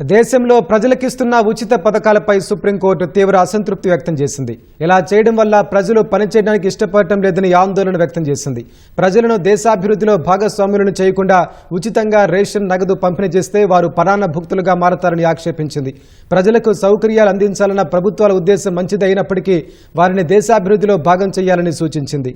దేశంలో ప్రజలకిస్తున్న ఉచిత పథకాలపై సుప్రీంకోర్టు తీవ్ర అసంతృప్తి వ్యక్తం చేసింది. ఇలా చేయడం వల్ల ప్రజలు పనిచేయడానికి ఇష్టపడటం లేదని ఆందోళన వ్యక్తం చేసింది. ప్రజలను దేశాభివృద్ధిలో భాగస్వాములను చేయకుండా ఉచితంగా రేషన్ నగదు పంపిణీ చేస్తే వారు పరాన్న భుక్తులుగా మారతారని ఆక్షేపించింది. ప్రజలకు సౌకర్యాలు అందించాలన్న ప్రభుత్వాల ఉద్దేశం మంచిదైనప్పటికీ అయినప్పటికీ వారిని దేశాభివృద్ధిలో భాగం చేయాలని సూచించింది.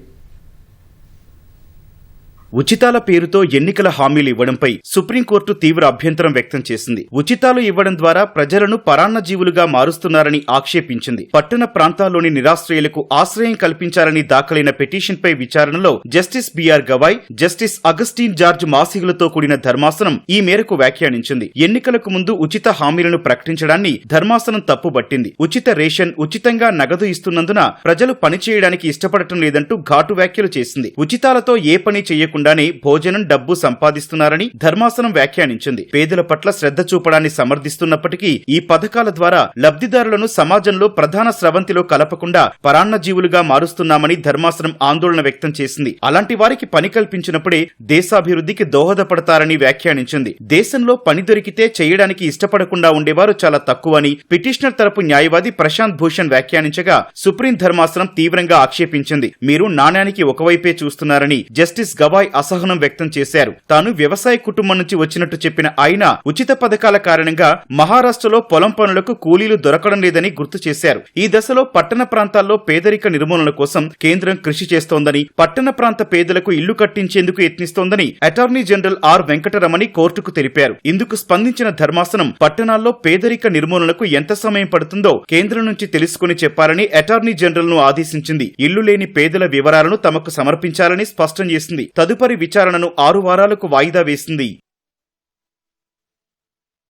ఉచితాల పేరుతో ఎన్నికల హామీలు ఇవ్వడంపై సుప్రీంకోర్టు తీవ్ర అభ్యంతరం వ్యక్తం చేసింది. ఉచితాలు ఇవ్వడం ద్వారా ప్రజలను పరాన్న జీవులుగా మారుస్తున్నారని ఆక్షేపించింది. పట్టణ ప్రాంతాల్లోని నిరాశ్రయులకు ఆశ్రయం కల్పించాలని దాఖలైన పిటిషన్పై విచారణలో justice BR Gavai justice Augustine George మాసిగులతో కూడిన ధర్మాసనం ఈ మేరకు వ్యాఖ్యానించింది. ఎన్నికలకు ముందు ఉచిత హామీలను ప్రకటించడాన్ని ధర్మాసనం తప్పుబట్టింది. ఉచిత రేషన్ ఉచితంగా నగదు ఇస్తున్నందున ప్రజలు పనిచేయడానికి ఇష్టపడటం లేదంటూ ఘాటు వ్యాఖ్యలు చేసింది. ఉచితాలతో ఏ పని చేయకుండా లేకుండానే భోజనం డబ్బు సంపాదిస్తున్నారని ధర్మాసనం వ్యాఖ్యానించింది. పేదల పట్ల శ్రద్ధ చూపడాన్ని సమర్థిస్తున్నప్పటికీ ఈ పథకాల ద్వారా లబ్ధిదారులను సమాజంలో ప్రధాన స్రవంతిలో కలపకుండా పరాన్న జీవులుగా మారుస్తున్నామని ధర్మాసనం ఆందోళన వ్యక్తం చేసింది. అలాంటి వారికి పని కల్పించినప్పుడే దేశాభివృద్ధికి దోహదపడతారని వ్యాఖ్యానించింది. దేశంలో పని దొరికితే చేయడానికి ఇష్టపడకుండా ఉండేవారు చాలా తక్కువని పిటిషనర్ తరపు న్యాయవాది ప్రశాంత్ భూషణ్ వ్యాఖ్యానించగా సుప్రీం ధర్మాసనం తీవ్రంగా ఆక్షేపించింది. మీరు నాణ్యానికి ఒకవైపే చూస్తున్నారని జస్టిస్ గవాయ్ అసహనం వ్యక్తం చేశారు. తాను వ్యవసాయ కుటుంబం నుంచి వచ్చినట్టు చెప్పిన ఆయన ఉచిత పథకాల కారణంగా మహారాష్ట్రలో పొలం పనులకు కూలీలు దొరకడం లేదని గుర్తు చేశారు. ఈ దశలో పట్టణ ప్రాంతాల్లో పేదరిక నిర్మూలన కోసం కేంద్రం కృషి చేస్తోందని పట్టణ ప్రాంత పేదలకు ఇల్లు కట్టించేందుకు యత్నిస్తోందని అటార్నీ జనరల్ ఆర్ వెంకటరమణి కోర్టుకు తెలిపారు. ఇందుకు స్పందించిన ధర్మాసనం పట్టణాల్లో పేదరిక నిర్మూలనకు ఎంత సమయం పడుతుందో కేంద్రం నుంచి తెలుసుకుని చెప్పాలని అటార్నీ జనరల్ను ఆదేశించింది. ఇల్లు లేని పేదల వివరాలను తమకు సమర్పించాలని స్పష్టం చేసింది. తదుపరి విచారణను ఆరు వారాలకు వాయిదా వేసింది.